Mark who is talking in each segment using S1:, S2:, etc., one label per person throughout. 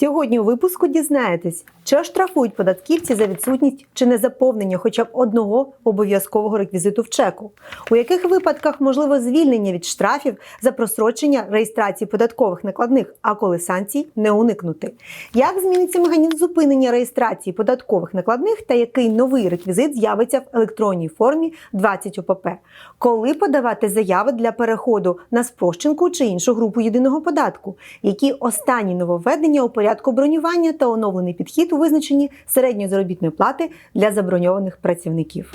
S1: Сьогодні у випуску дізнаєтесь, чи оштрафують податківці за відсутність чи незаповнення хоча б одного обов'язкового реквізиту в чеку, у яких випадках можливо звільнення від штрафів за просрочення реєстрації податкових накладних, а коли санкцій не уникнути, як зміниться механізм зупинення реєстрації податкових накладних та який новий реквізит з'явиться в електронній формі 20 ОПП, коли подавати заяви для переходу на спрощенку чи іншу групу єдиного податку, які останні нововведення у порядку бронювання та оновлений підхід у визначенні середньої заробітної плати для заброньованих працівників.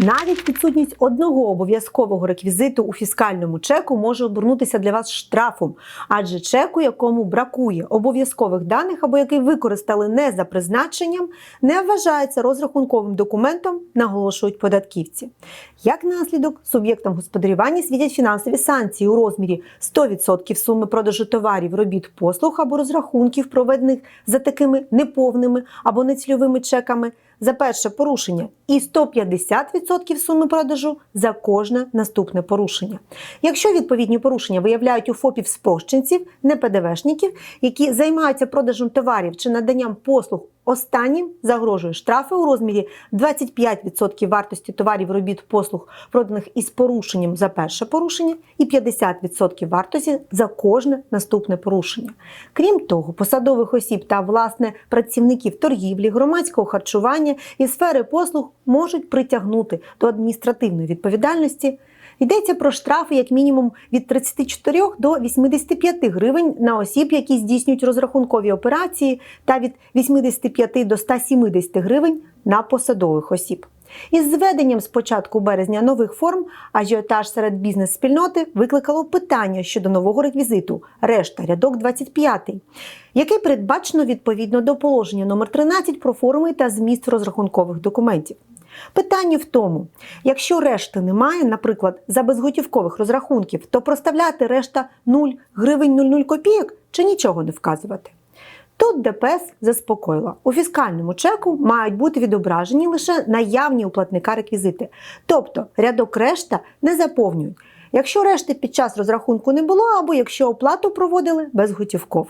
S1: Навіть відсутність одного обов'язкового реквізиту у фіскальному чеку може обернутися для вас штрафом, адже чеку, якому бракує обов'язкових даних або який використали не за призначенням, не вважається розрахунковим документом, наголошують податківці. Як наслідок, суб'єктам господарювання світять фінансові санкції у розмірі 100% суми продажу товарів, робіт, послуг або розрахунків, проведених за такими неповними або нецільовими чеками за перше порушення і 150% суми продажу за кожне наступне порушення. Якщо відповідні порушення виявляють у ФОПів спрощенців, не ПДВшників, які займаються продажем товарів чи наданням послуг Останнім загрожує штрафи у розмірі 25% вартості товарів робіт послуг, проданих із порушенням за перше порушення, і 50% вартості за кожне наступне порушення. Крім того, посадових осіб та власне працівників торгівлі, громадського харчування і сфери послуг можуть притягнути до адміністративної відповідальності. Йдеться про штрафи як мінімум від 34 до 85 гривень на осіб, які здійснюють розрахункові операції, та від 85 до 170 гривень на посадових осіб. Із зведенням з початку березня нових форм ажіотаж серед бізнес-спільноти викликало питання щодо нового реквізиту решта рядок 25, який передбачено відповідно до положення номер 13 про форми та зміст розрахункових документів. Питання в тому, якщо решти немає, наприклад, за безготівкових розрахунків, то проставляти решта 0 гривень 00 копійок чи нічого не вказувати. Тут ДПС заспокоїла. У фіскальному чеку мають бути відображені лише наявні у платника реквізити. Тобто рядок решта не заповнюють, якщо решти під час розрахунку не було, або якщо оплату проводили безготівков.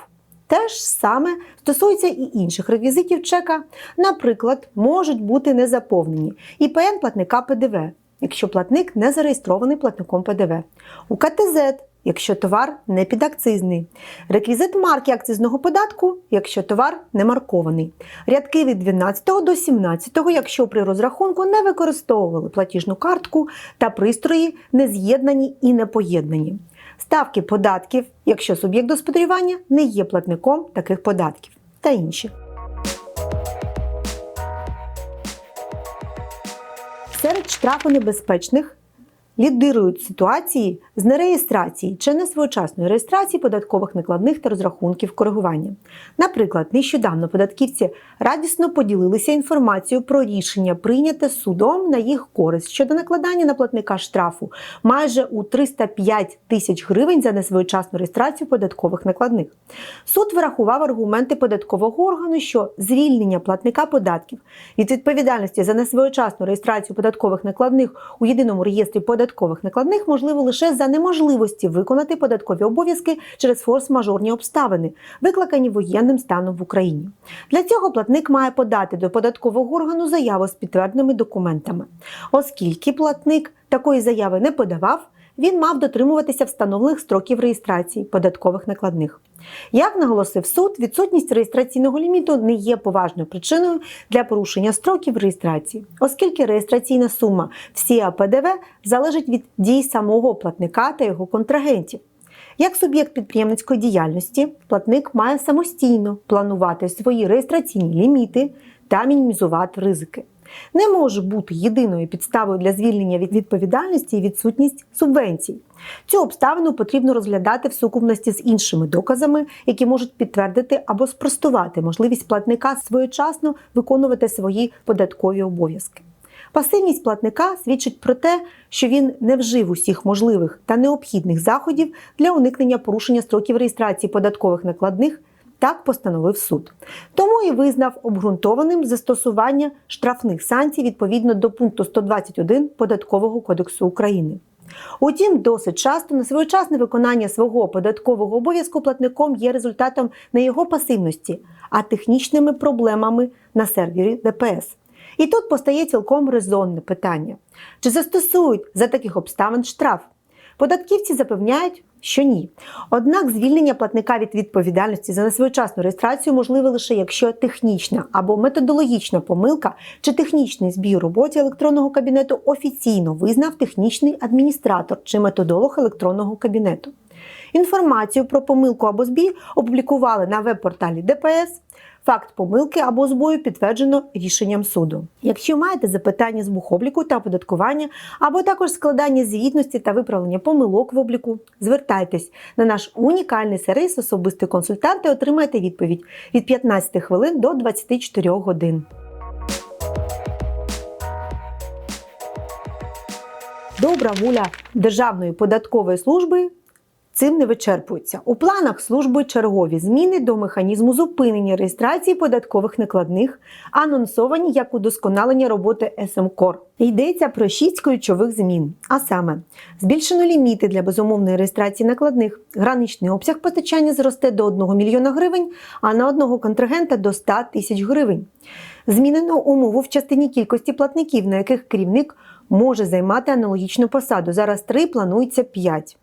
S1: Те ж саме стосується і інших реквізитів чека. Наприклад, можуть бути незаповнені ІПН платника ПДВ, якщо платник не зареєстрований платником ПДВ, у КТЗ, якщо товар не підакцизний, реквізит марки акцизного податку, якщо товар не маркований, рядки від 12 до 17, якщо при розрахунку не використовували платіжну картку та пристрої не з'єднані і не поєднані. Ставки податків, якщо суб'єкт господарювання не є платником таких податків та інші. Серед штрафонебезпечних лідирують ситуації з нереєстрації чи несвоєчасної реєстрації податкових накладних та розрахунків коригування. Наприклад, нещодавно податківці радісно поділилися інформацією про рішення, прийняте судом на їх користь щодо накладання на платника штрафу майже у 305 тисяч гривень за несвоєчасну реєстрацію податкових накладних. Суд врахував аргументи податкового органу, що звільнення платника податків від відповідальності за несвоєчасну реєстрацію податкових накладних у єдиному реєстрі податкових накладних можливо лише за неможливості виконати податкові обов'язки через форс-мажорні обставини, викликані воєнним станом в Україні. Для цього платник має подати до податкового органу заяву з підтвердженими документами. Оскільки платник такої заяви не подавав, він мав дотримуватися встановлених строків реєстрації податкових накладних. Як наголосив суд, відсутність реєстраційного ліміту не є поважною причиною для порушення строків реєстрації, оскільки реєстраційна сума всія ПДВ залежить від дій самого платника та його контрагентів. Як суб'єкт підприємницької діяльності, платник має самостійно планувати свої реєстраційні ліміти та мінімізувати ризики. Не може бути єдиною підставою для звільнення від відповідальності і відсутність субвенцій. Цю обставину потрібно розглядати в сукупності з іншими доказами, які можуть підтвердити або спростувати можливість платника своєчасно виконувати свої податкові обов'язки. Пасивність платника свідчить про те, що він не вжив усіх можливих та необхідних заходів для уникнення порушення строків реєстрації податкових накладних. Так постановив суд. Тому і визнав обґрунтованим застосування штрафних санкцій відповідно до пункту 121 Податкового кодексу України. Утім, досить часто несвоєчасне виконання свого податкового обов'язку платником є результатом не його пасивності, а технічними проблемами на сервері ДПС. І тут постає цілком резонне питання: чи застосують за таких обставин штраф? Податківці запевняють, що ні. Однак звільнення платника від відповідальності за несвоєчасну реєстрацію можливе лише якщо технічна або методологічна помилка чи технічний збій у роботі електронного кабінету офіційно визнав технічний адміністратор чи методолог електронного кабінету. Інформацію про помилку або збій опублікували на веб-порталі ДПС. Факт помилки або збою підтверджено рішенням суду. Якщо маєте запитання з бухобліку та оподаткування, або також складання звітності та виправлення помилок в обліку, звертайтесь на наш унікальний сервіс особистий консультант і отримайте відповідь від 15 хвилин до 24 годин. Добра воля Державної податкової служби цим не вичерпується. У планах служби чергові зміни до механізму зупинення реєстрації податкових накладних, анонсовані як удосконалення роботи СМКОР. Йдеться про шість ключових змін. А саме, збільшено ліміти для безумовної реєстрації накладних, граничний обсяг постачання зросте до 1 мільйона гривень, а на одного контрагента до 100 тисяч гривень. Змінено умову в частині кількості платників, на яких керівник може займати аналогічну посаду. Зараз три планується 5.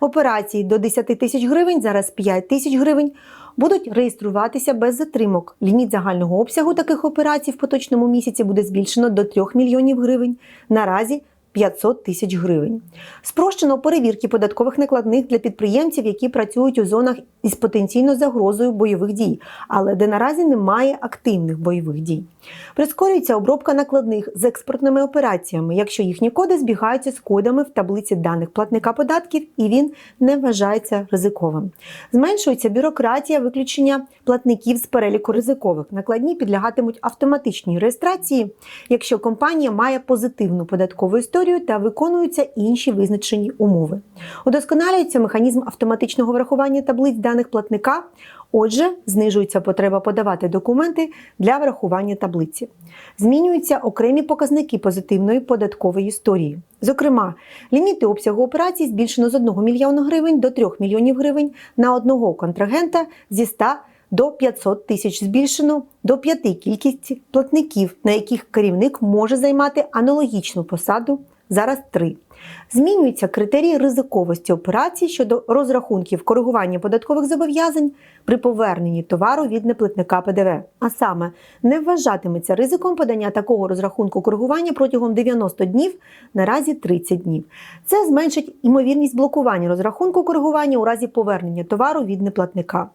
S1: Операції до 10 тисяч гривень, зараз 5 тисяч гривень, будуть реєструватися без затримок. Ліміт загального обсягу таких операцій в поточному місяці буде збільшено до 3 мільйонів гривень. Наразі 500 тисяч гривень. Спрощено перевірки податкових накладних для підприємців, які працюють у зонах із потенційно загрозою бойових дій, але де наразі немає активних бойових дій. Прискорюється обробка накладних з експортними операціями, якщо їхні коди збігаються з кодами в таблиці даних платника податків і він не вважається ризиковим. Зменшується бюрократія виключення платників з переліку ризикових. Накладні підлягатимуть автоматичній реєстрації, якщо компанія має позитивну податкову історію та виконуються інші визначені умови. Удосконалюється механізм автоматичного врахування таблиць даних платника. Отже, знижується потреба подавати документи для врахування таблиці. Змінюються окремі показники позитивної податкової історії. Зокрема, ліміти обсягу операцій збільшено з 1 мільйона гривень до 3 мільйонів гривень на одного контрагента зі 100 до 500 тисяч збільшено до 5 кількість платників, на яких керівник може займати аналогічну посаду. Зараз 3. Змінюються критерії ризиковості операцій щодо розрахунків коригування податкових зобов'язань при поверненні товару від неплатника ПДВ. А саме, не вважатиметься ризиком подання такого розрахунку коригування протягом 90 днів, наразі 30 днів. Це зменшить імовірність блокування розрахунку коригування у разі повернення товару від неплатника.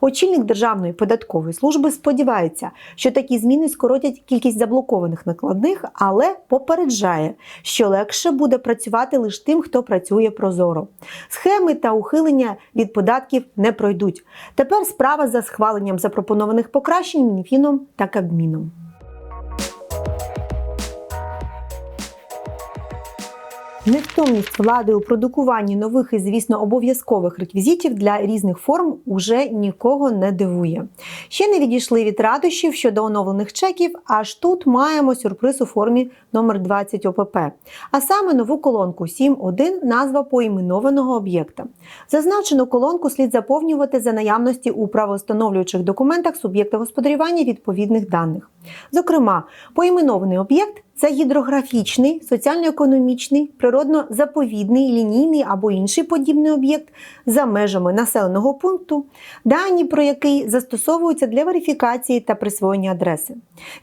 S1: Очільник Державної податкової служби сподівається, що такі зміни скоротять кількість заблокованих накладних, але попереджає, що легше буде працювати лише тим, хто працює прозоро. Схеми та ухилення від податків не пройдуть. Тепер справа за схваленням запропонованих покращень Мінфіном та Кабміном. Невтомність влади у продукуванні нових і, звісно, обов'язкових реквізитів для різних форм уже нікого не дивує. Ще не відійшли від радощів щодо оновлених чеків, аж тут маємо сюрприз у формі номер 20 ОПП, а саме нову колонку 7.1 назва поіменованого об'єкта. Зазначену колонку слід заповнювати за наявності у правоустановлюючих документах суб'єкта господарювання відповідних даних. Зокрема, поіменований об'єкт це гідрографічний, соціально-економічний, природно-заповідний, лінійний або інший подібний об'єкт за межами населеного пункту, дані про який застосовуються для верифікації та присвоєння адреси.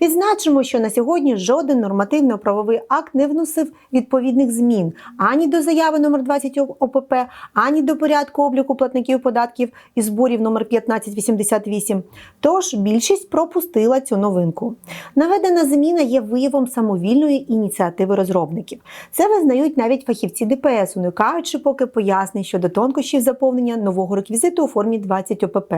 S1: Відзначимо, що на сьогодні жоден нормативно-правовий акт не вносив відповідних змін ані до заяви номер 20 ОПП, ані до порядку обліку платників податків і зборів номер 1588. Тож більшість пропустила цю новинку. Наведена зміна є виявом самовільної ініціативи розробників. Це визнають навіть фахівці ДПС, уникаючи поки пояснень щодо тонкощів заповнення нового реквізиту у формі 20 ОПП.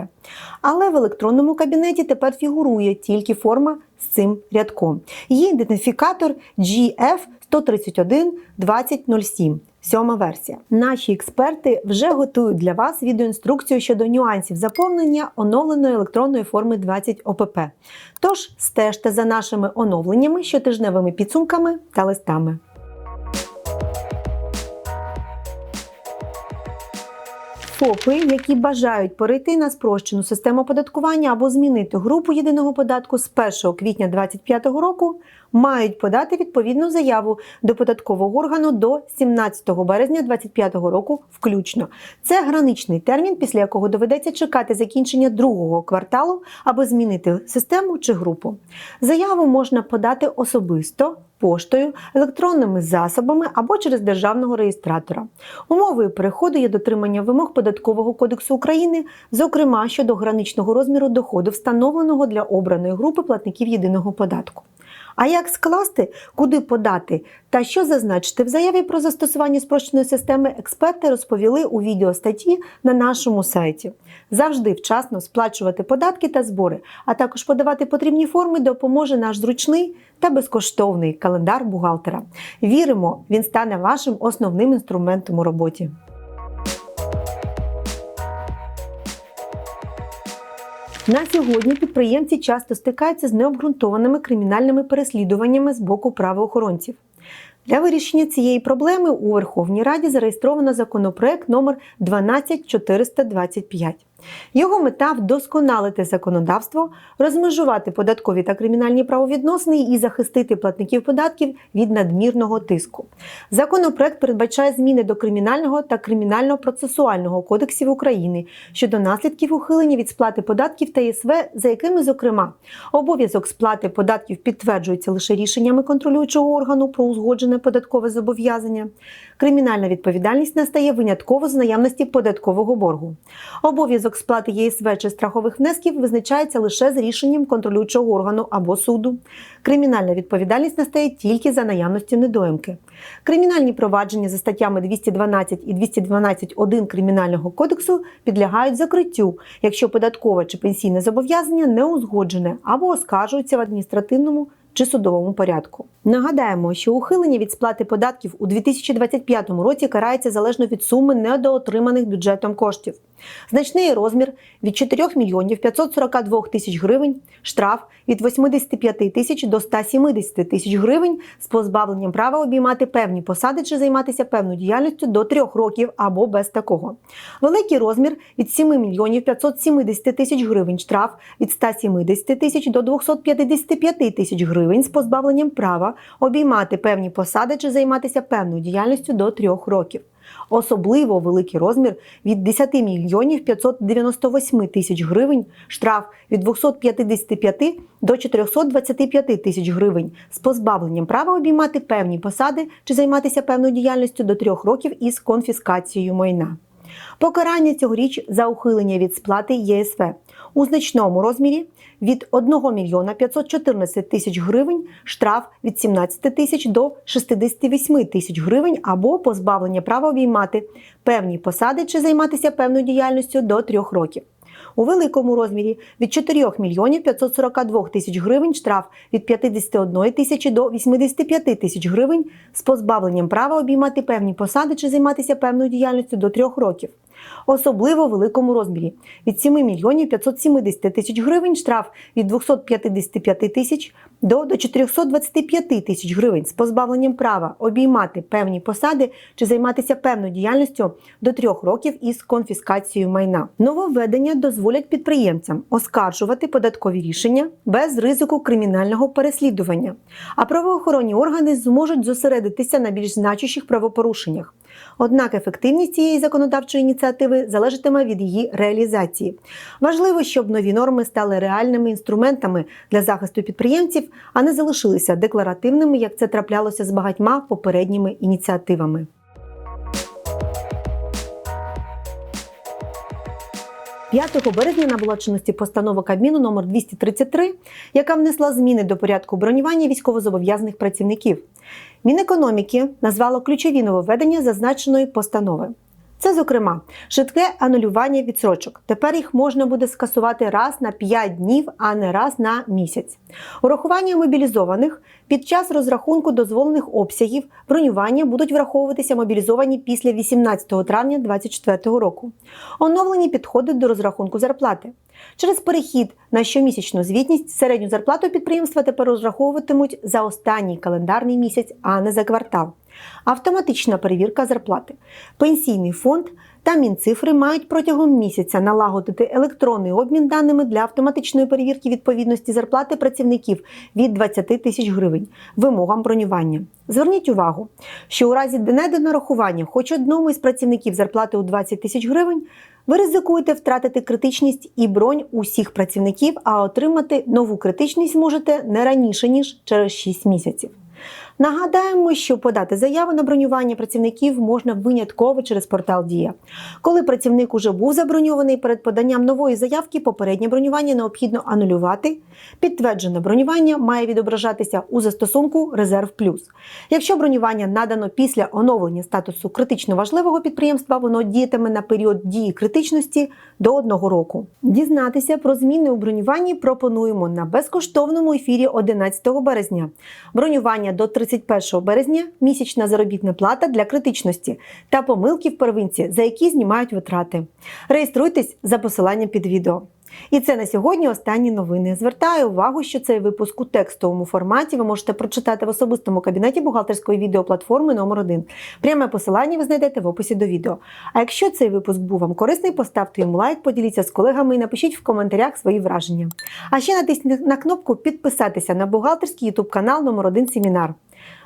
S1: Але в електронному кабінеті тепер фігурує тільки форма з цим рядком. Її ідентифікатор GF 131 2007. Сьома версія. Наші експерти вже готують для вас відеоінструкцію щодо нюансів заповнення оновленої електронної форми 20 ОПП. Тож стежте за нашими оновленнями, щотижневими підсумками та листами. ФОПи, які бажають перейти на спрощену систему оподаткування або змінити групу єдиного податку з 1 квітня 2025 року, мають подати відповідну заяву до податкового органу до 17 березня 2025 року включно. Це граничний термін, після якого доведеться чекати закінчення другого кварталу, аби змінити систему чи групу. Заяву можна подати особисто. Поштою, електронними засобами або через державного реєстратора. Умовою переходу є дотримання вимог Податкового кодексу України, зокрема щодо граничного розміру доходу, встановленого для обраної групи платників єдиного податку. А як скласти, куди подати та що зазначити в заяві про застосування спрощеної системи, експерти розповіли у відеостатті на нашому сайті. Завжди вчасно сплачувати податки та збори, а також подавати потрібні форми допоможе наш зручний та безкоштовний календар бухгалтера. Віримо, він стане вашим основним інструментом у роботі. На сьогодні підприємці часто стикаються з необґрунтованими кримінальними переслідуваннями з боку правоохоронців. Для вирішення цієї проблеми у Верховній Раді зареєстровано законопроект номер 12425. Його мета вдосконалити законодавство, розмежувати податкові та кримінальні правовідносини і захистити платників податків від надмірного тиску. Законопроект передбачає зміни до кримінального та кримінально-процесуального кодексів України щодо наслідків ухилення від сплати податків та ЄСВ, за якими, зокрема, обов'язок сплати податків підтверджується лише рішеннями контролюючого органу про узгоджене податкове зобов'язання. Кримінальна відповідальність настає винятково з наявності податкового боргу. Обов'язок сплати ЄСВ чи страхових внесків визначається лише з рішенням контролюючого органу або суду. Кримінальна відповідальність настає тільки за наявності недоїмки. Кримінальні провадження за статтями 212 і 212.1 Кримінального кодексу підлягають закриттю, якщо податкове чи пенсійне зобов'язання не узгоджене або оскаржується в адміністративному чи судовому порядку. Нагадаємо, що ухилення від сплати податків у 2025 році карається залежно від суми недоотриманих бюджетом коштів. Значний розмір від 4 мільйонів 542 тисяч гривень, штраф від 85 тисяч до 170 тисяч гривень з позбавленням права обіймати певні посади чи займатися певною діяльністю до 3 років або без такого. Великий розмір від 7 мільйонів 570 тисяч гривень, штраф від 170 тисяч до 255 тисяч гривень з позбавленням права обіймати певні посади чи займатися певною діяльністю до 3 років. Особливо великий розмір від 10 мільйонів 598 тисяч гривень, штраф від 255 до 425 тисяч гривень з позбавленням права обіймати певні посади чи займатися певною діяльністю до 3 років із конфіскацією майна. Покарання цьогоріч за ухилення від сплати ЄСВ у значному розмірі від 1 мільйона 514 тисяч гривень, штраф від 17 тисяч до 68 тисяч гривень або позбавлення права обіймати певні посади чи займатися певною діяльністю до трьох років. У великому розмірі від 4 мільйонів 542 тисяч гривень, штраф від 51 тисячі до 85 тисяч гривень з позбавленням права обіймати певні посади чи займатися певною діяльністю до 3 років. Особливо в великому розмірі від 7 мільйонів 570 тисяч гривень, штраф від 255 тисяч до, до 425 тисяч гривень з позбавленням права обіймати певні посади чи займатися певною діяльністю до трьох років із конфіскацією майна. Нововведення дозволять підприємцям оскаржувати податкові рішення без ризику кримінального переслідування, а правоохоронні органи зможуть зосередитися на більш значущих правопорушеннях. Однак ефективність цієї законодавчої ініціативи залежатиме від її реалізації. Важливо, щоб нові норми стали реальними інструментами для захисту підприємців, а не залишилися декларативними, як це траплялося з багатьма попередніми ініціативами. «5 березня набула чинності постанова Кабміну номер 233, яка внесла зміни до порядку бронювання військовозобов'язаних працівників. Мінекономіки назвало ключові нововведення зазначеної постанови. Це, зокрема, швидке анулювання відсрочок. Тепер їх можна буде скасувати раз на 5 днів, а не раз на місяць. Урахування мобілізованих під час розрахунку дозволених обсягів бронювання будуть враховуватися мобілізовані після 18 травня 2024 року. Оновлені підходи до розрахунку зарплати. Через перехід на щомісячну звітність середню зарплату підприємства тепер розраховуватимуть за останній календарний місяць, а не за квартал. Автоматична перевірка зарплати. Пенсійний фонд та Мінцифри мають протягом місяця налагодити електронний обмін даними для автоматичної перевірки відповідності зарплати працівників від 20 тисяч гривень вимогам бронювання. Зверніть увагу, що у разі недонарахування хоч одному із працівників зарплати у 20 тисяч гривень, ви ризикуєте втратити критичність і бронь усіх працівників, а отримати нову критичність можете не раніше ніж через 6 місяців. Нагадаємо, що подати заяву на бронювання працівників можна винятково через портал Дія. Коли працівник уже був заброньований перед поданням нової заявки, попереднє бронювання необхідно анулювати. Підтверджене бронювання має відображатися у застосунку Резерв Плюс. Якщо бронювання надано після оновлення статусу критично важливого підприємства, воно діятиме на період дії критичності до одного року. Дізнатися про зміни у бронюванні пропонуємо на безкоштовному ефірі 11 березня. Бронювання до 31 березня місячна заробітна плата для критичності та помилки в первинці, за які знімають витрати. Реєструйтесь за посиланням під відео. І це на сьогодні останні новини. Звертаю увагу, що цей випуск у текстовому форматі ви можете прочитати в особистому кабінеті бухгалтерської відеоплатформи номер 1 Пряме посилання ви знайдете в описі до відео. А якщо цей випуск був вам корисний, поставте йому лайк, поділіться з колегами і напишіть в коментарях свої враження. А ще натисніть на кнопку підписатися на бухгалтерський ютуб канал номер 1 Семінар.